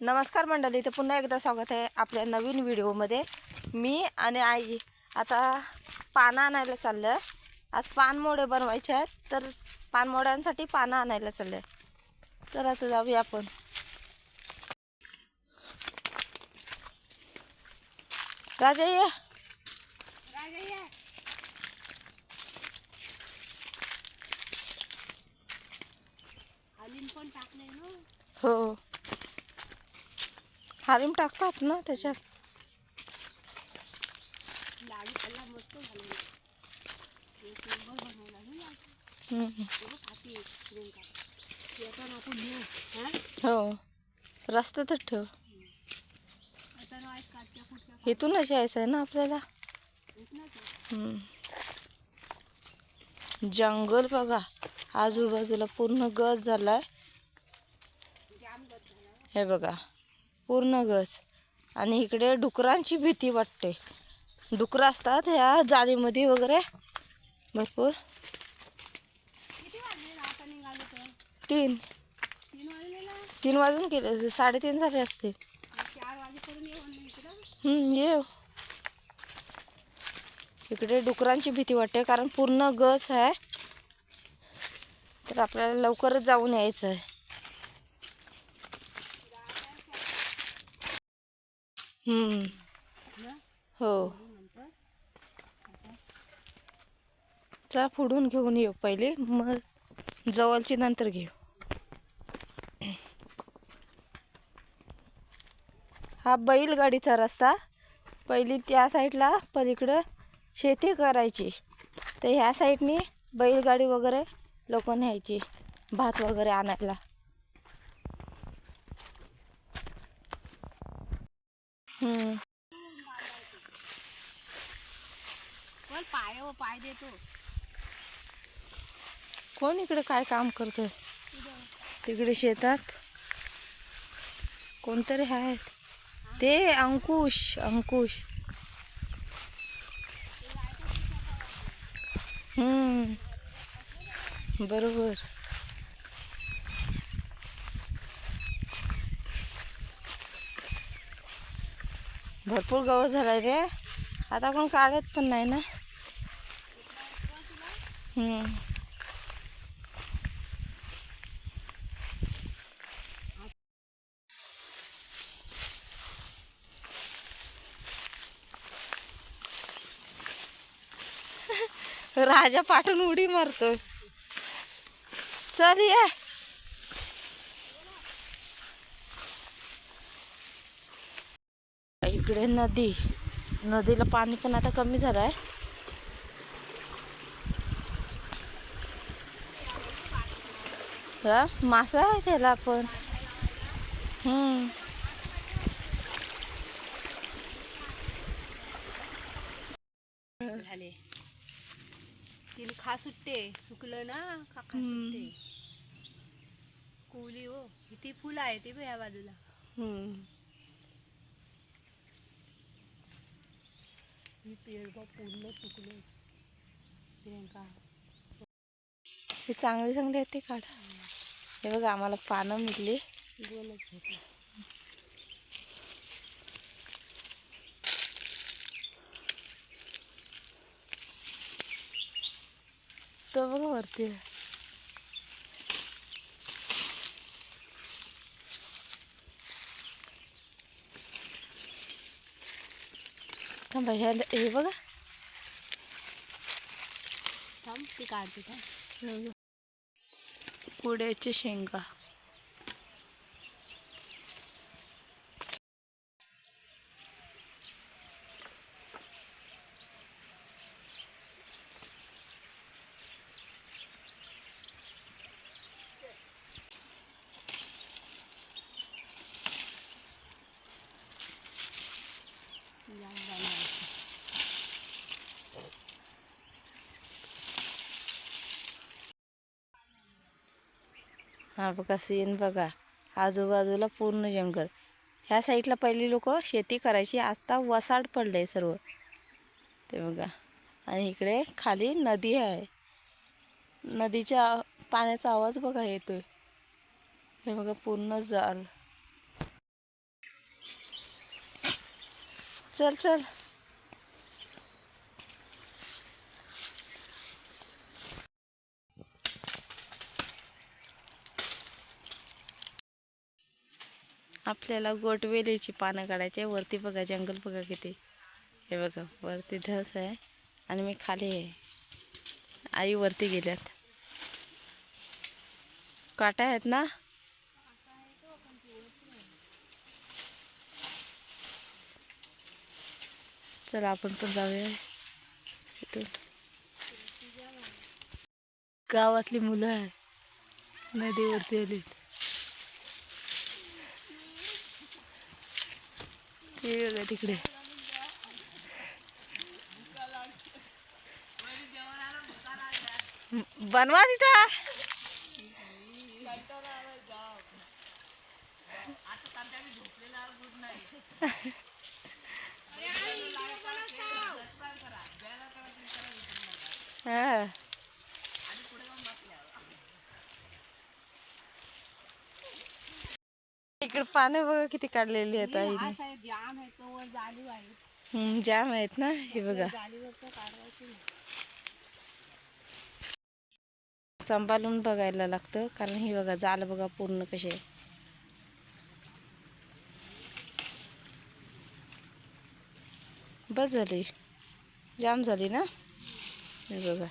नमस्कार मंडळी तर पुन्हा एकदा स्वागत आहे आपल्या नवीन व्हिडिओमध्ये. मी आणि आई आता पानं आणायला चाललं आहे आज पानमोडे बनवायचे आहेत तर पानमोड्यांसाठी पानं आणायला चाललं आहे चला तर जाऊया आपण. राजा ये पण हो. हारीम टाकतात ना त्याच्यात. हो. रस्त्यातच ठेव. इथूनच यायचं आहे ना आपल्याला? जंगल बघा. आजूबाजूला पूर्ण गज झालाय. हे बघा. पूर्ण गस आणि इकडे डुकरांची भीती वाटते. डुकरं असतात ह्या जाळीमध्ये वगैरे. भरपूर. तीन. तीन वाजून गेले साडेतीन झाले असतील. चार वाजेपर्यंत येऊन नाही इकडं? हम्म, ये इकडे डुकरांची भीती वाटते कारण पूर्ण गस आहे. तर आपल्याला लवकरच जाऊन यायचं आहे हम्म, ना हो. चा फोडून घेऊन येऊ पहिले. मग जवळची नंतर घेऊ. हा बैलगाडीचा रस्ता. पहिली त्या साईडला पलीकडं शेती करायची. तर ह्या साईडनी बैलगाडी वगैरे लोक न्यायची. भात वगैरे आणायला हम्म. पण पाय व पाय देतो कोण इकडे काय काम करतोय? तिकडे शेतात? कोणतरी आहेत. ते अंकुश अंकुश. हम्म. बरोबर. भरपूर गवत झालाय रे. आता कोण काढत पण नाही ना. हम्म. राजा पाठून उडी मारतोय. चल ये. इकडे नदी नदीला पाणी पण आता कमी झालं आहे हा मासा आहे त्याला पण हम्म. झाले. तिला खा सुटते सुकलं ना खा खा. सुटते हो किती फुलं आहे ते या बाजूला. ही पेड़ बघ पूर्ण सुकले. प्रियंका. हे चांगले चांगले आहेत ते काढा. हे बघा आम्हाला पानं मिळली. बोलत होते. तो बघा वरती थांबा ह्या हे बघा थांब ती काढते थांब कुड्याची शेंगा जाम हा बघा सीन बघा. आजूबाजूला पूर्ण जंगल. ह्या साईडला पहिली लोक शेती करायची. आत्ता वसाड पडले सर्व. ते बघा. आणि इकडे खाली नदी आहे. नदीच्या पाण्याचा आवाज बघा येतोय. हे बघा पूर्ण जाल. चल चल. आपल्याला गोटवेलीची पानं काढायची वरती बघा जंगल बघा किती. हे बघा वरती धस आहे आणि मी खाली आहे. आई वरती गेल्यात काटा आहेत ना? चला आपण पण जाऊया. इथून. गावातली मुलं आहे. नदीवरती आली. हे बघा तिकडे. बनवा तिथं. हा. इकडे पानं बघा किती काढलेली आहेत आईने. आहे जाम आहे तो वर जाळी आहे. हम्म, जाम आहेत ना हे बघा. जाळीवरचं काढायचं नाही. सांभाळून बघायला लागतं कारण ही बघा जाल बघा पूर्ण आहे बस झाली. जाम झाली ना? हे बघा.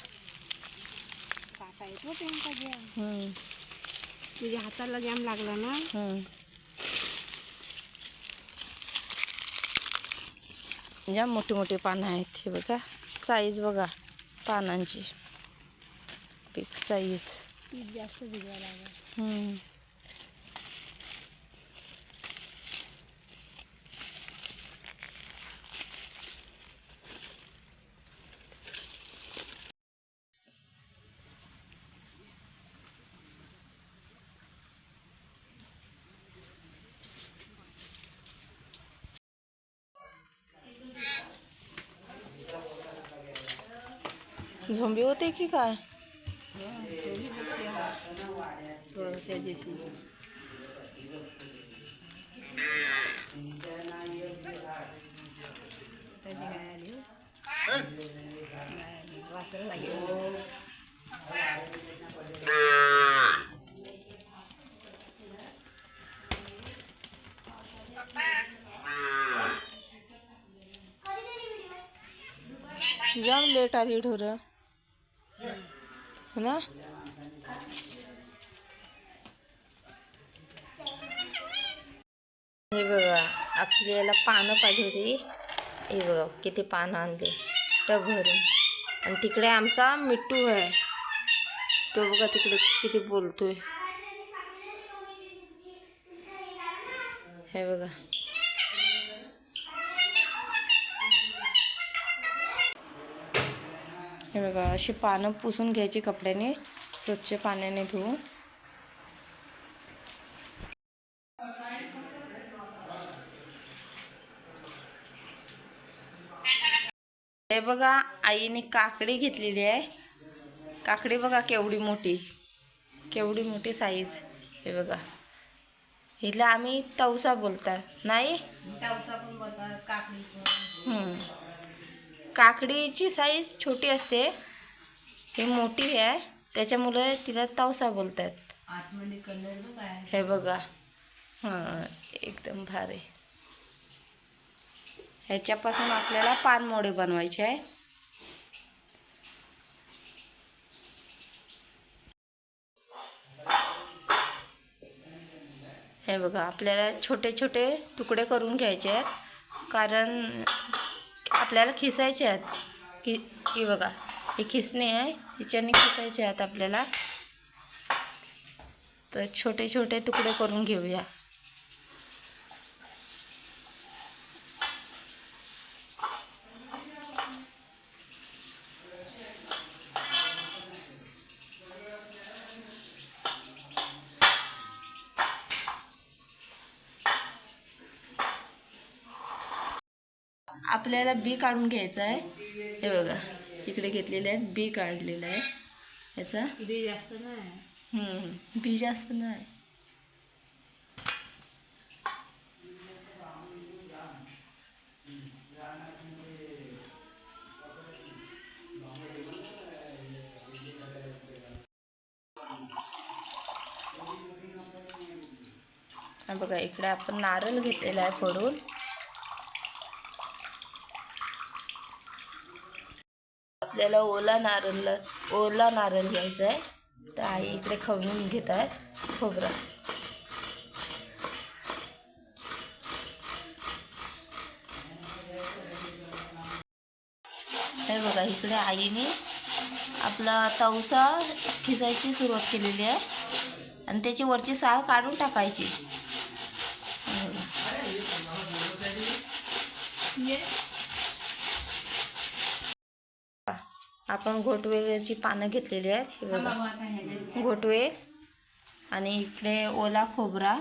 काटा येतो त्यांचा जॅम हम्म, तुझ्या हाताला जॅम लागला ना? हम्म. जाम मोठी मोठी पानं आहेत हे बघा. साईज बघा पानांची. बिग साईज जास्त झोंबी होते की काय? त्या दिवशी जाम लेट आली ढोरं. हो ना? हे बघा आपल्याला पानं पाहिजे होती. हे बघा किती पानं आणले. टब भरून. आणि तिकडे आमचा मिट्टू आहे. तो बघा तिकडे किती बोलतोय. हे बघा. हे बघा अशी पानं पुसून घ्यायची कपड्याने. स्वच्छ पाण्याने धुवून. हे बघा आईने काकडी घेतलेली आहे. काकडी बघा केवढी मोठी. केवढी मोठी साईज हे बघा. हिला आम्ही तवसा बोलतात नाही? टावसा पण बोलतात काकडी. काकडीची साईज छोटी असते. ही मोठी आहे. त्याच्यामुळे तिला तवसा बोलतात. हे बघा. हां एकदम भारी. ह्याच्यापासून आपल्याला पानमोडे बनवायचे आहे. हे बघा आपल्याला छोटे छोटे तुकडे करून घ्यायचे आहेत. कारण आपल्याला खिसायचे आहेत. कि ही बघा ही खिसणी आहे हिच्याने खिसायचे आहेत आपल्याला. तर छोटे छोटे तुकडे करून घेऊया. आपल्याला बी काढून घ्यायचं आहे. हे बघा इकडे घेतलेले आहे बी काढलेलं आहे. याचा? बी जास्त नाही. बी जास्त नाही. बघा इकडे आपण नारळ घेतलेला आहे फोडून. आपल्याला ओला नारळ ओला नारळ घ्यायचा आहे. तर आई इकडे खवणून घेत आहे खोबरं. हे बघा इकडे आईने आपला तवसा खिसायची सुरुवात केलेली आहे. आणि त्याची वरची साल काढून टाकायची हे बघा. आपण घोटवेची पानं घेतलेली आहेत हे बघा. घोटवे आणि इकडे ओला खोबरा.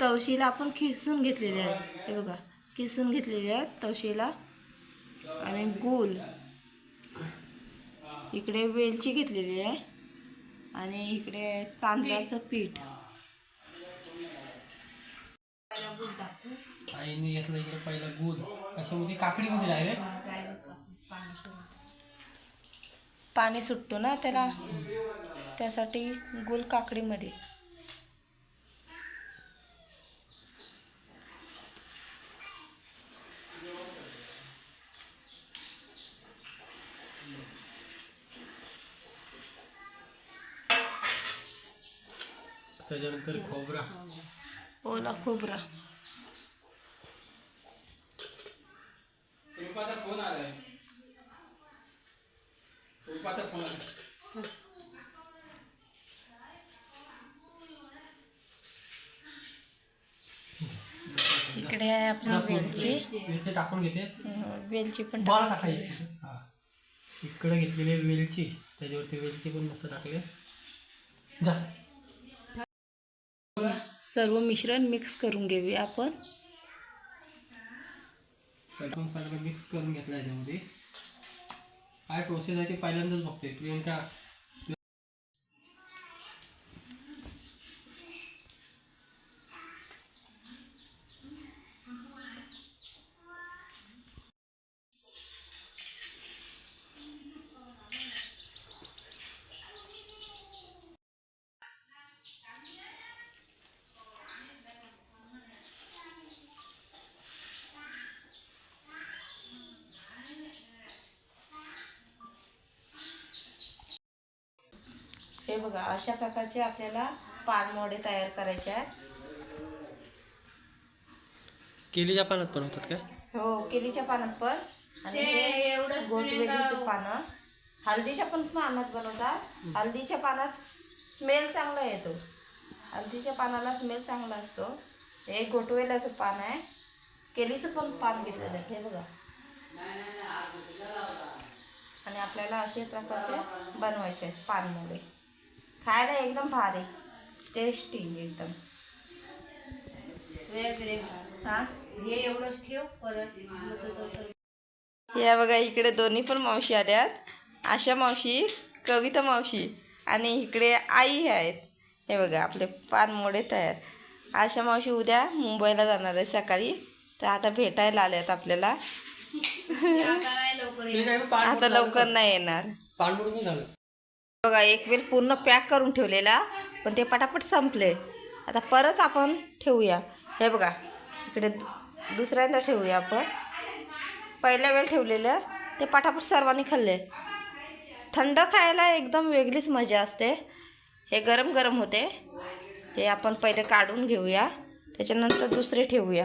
तवशीला आपण खिसून घेतलेले आहेत हे बघा. किसून घेतलेले आहेत तवशीला. आणि गूळ. इकडे वेलची घेतलेली आहे. आणि इकडे तांदळाचं पीठ. आईने घेतलं इकडे पहिला गुळ. कशामध्ये? काकडीमध्ये डायरेक्ट पाणी सुटतो ना त्याला. त्यासाठी गुल काकडीमध्ये. त्याच्यानंतर खोबरा. ओला खोबरा. वेलची. वेलची टाकून घेते. वेलची पण बॉल टाकायची. इकडे घेतलेली वेलची त्याच्यावरती वेलची पण मस्त टाकले. जा. सर्व मिश्रण मिक्स करून घेऊया आपण. सगळं मिक्स करून घेतलं याच्यामध्ये. काय प्रोसेस आहे ते पहिल्यांदाच बघते प्रियंका हे बघा अशा प्रकारचे आपल्याला पानमोडे तयार करायचे आहेत. केलीच्या पानात पण होतात काय हो केलीच्या पानात पण. आणि हे गोटवेलीचे पानं. हळदीच्या पण पानात बनवतात. हळदीच्या पानात स्मेल चांगला येतो. हळदीच्या पानाला स्मेल चांगला असतो. हे गोटवेल्याचं पान आहे. केलीचं पण पान घेतलेलं आहे. हे बघा. आणि आपल्याला असे प्रकारचे बनवायचे आहेत पानमुळे खायला एकदम भारी. टेस्टी एकदम. हा? हे एवढंच ठेव परत या बघा इकडे दोन्ही पण मावशी आल्यात. आशा मावशी कविता मावशी आणि इकडे आई आहेत. हे बघा आपले पान मोडे तयार. आशा मावशी उद्या मुंबईला जाणार आहे सकाळी. तर आता भेटायला आल्यात आपल्याला. आता लवकर नाही येणार. पानमुड पण झालं. बघा एक वेळ पूर्ण पॅक करून ठेवलेला पण ते पटापट संपले. आता परत आपण ठेवूया. हे बघा इकडे दुसऱ्यांदा ठेवूया आपण. पहिल्या वेळ ठेवलेलं ते पटापट सर्वांनी खाल्ले. थंड खायला एकदम वेगळीच मजा असते. हे गरम गरम होते. हे आपण पहिले काढून घेऊया. त्याच्यानंतर दुसरे ठेवूया.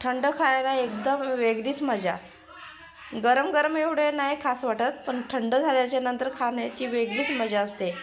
थंड खायला एकदम वेगळीच मजा. गरम गरम एवढे नाही खास वाटत पण थंड झाल्याच्यानंतर खाण्याची वेगळीच मजा असते.